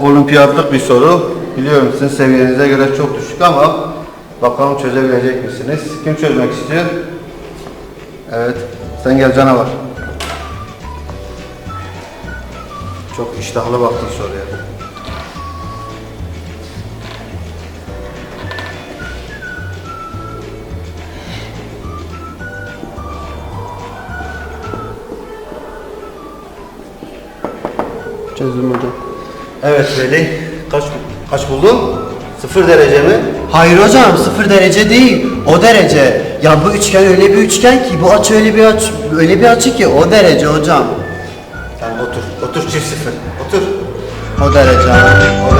olimpiyatlık bir soru. Biliyorum sizin seviyenize göre çok düşük ama bakalım çözebilecek misiniz? Kim çözmek istiyor? Evet, sen gel canavar. Çok iştahlı baktın soruya. Hocam. Evet Veli, kaç kaç buldun? Sıfır derece mi? Hayır hocam sıfır derece değil. O derece. Ya bu üçgen öyle bir üçgen ki bu açı öyle bir açı öyle bir açı ki o derece hocam. Sen otur, otur çift sıfır, otur. O derece. O